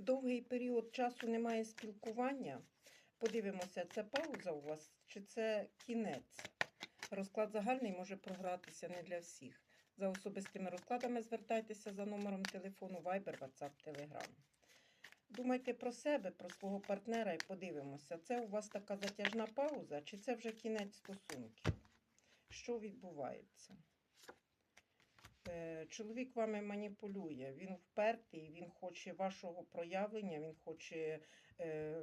довгий період часу немає спілкування. Подивимося, це пауза у вас чи це кінець. Розклад загальний може програтися не для всіх. За особистими розкладами звертайтеся за номером телефону Viber, WhatsApp, Telegram. Думайте про себе, про свого партнера і подивимося, це у вас така затяжна пауза, чи це вже кінець стосунків? Що відбувається? Чоловік вами маніпулює, він впертий, він хоче вашого проявлення, він хоче, е,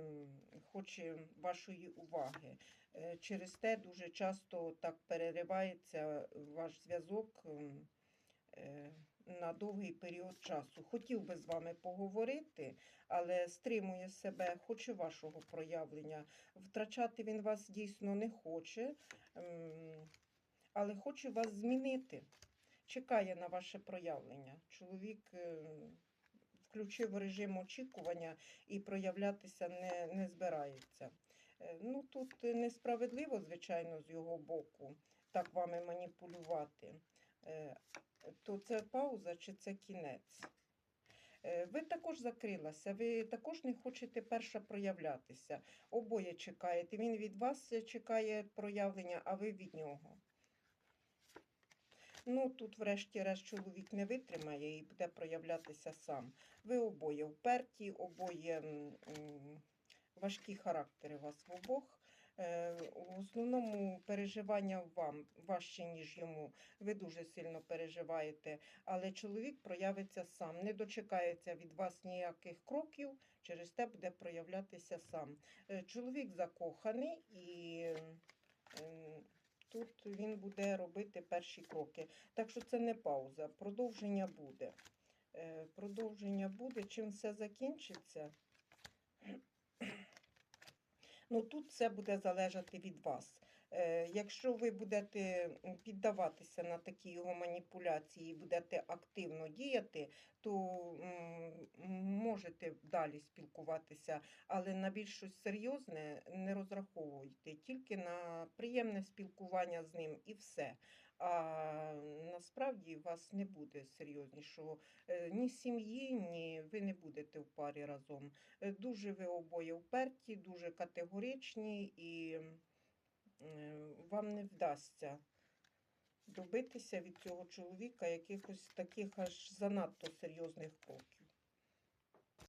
хоче вашої уваги. Е, Через те дуже часто так переривається ваш зв'язок е, на довгий період часу. Хотів би з вами поговорити, але стримує себе, хоче вашого проявлення. Втрачати він вас дійсно не хоче, але хоче вас змінити. Чекає на ваше проявлення. Чоловік е, включив режим очікування і проявлятися не, не збирається. Е, Ну, тут несправедливо, звичайно, з його боку, так вами маніпулювати. Е, То це пауза чи це кінець? Ви також закрилася, ви також не хочете перша проявлятися. Обоє чекаєте. Він від вас чекає проявлення, а ви від нього. Ну, тут, врешті-решт, чоловік не витримає і буде проявлятися сам. Ви обоє вперті, обоє важкі характери вас в обох. Е, В основному переживання вам важче, ніж йому. Ви дуже сильно переживаєте, але чоловік проявиться сам. Не дочекається від вас ніяких кроків, через те буде проявлятися сам. Е, Чоловік закоханий і тут він буде робити перші кроки. Так що це не пауза, продовження буде. Е, Продовження буде. Чим все закінчиться? Ну тут все буде залежати від вас. Е, Якщо ви будете піддаватися на такі його маніпуляції і будете активно діяти, то можете далі спілкуватися, але на більш щось серйозне не розраховуйте, тільки на приємне спілкування з ним і все. А насправді у вас не буде серйознішого е, ні сім'ї, ні ви не будете в парі разом. Е, Дуже ви обоє вперті, дуже категоричні, і е, вам не вдасться добитися від цього чоловіка якихось таких аж занадто серйозних кроків.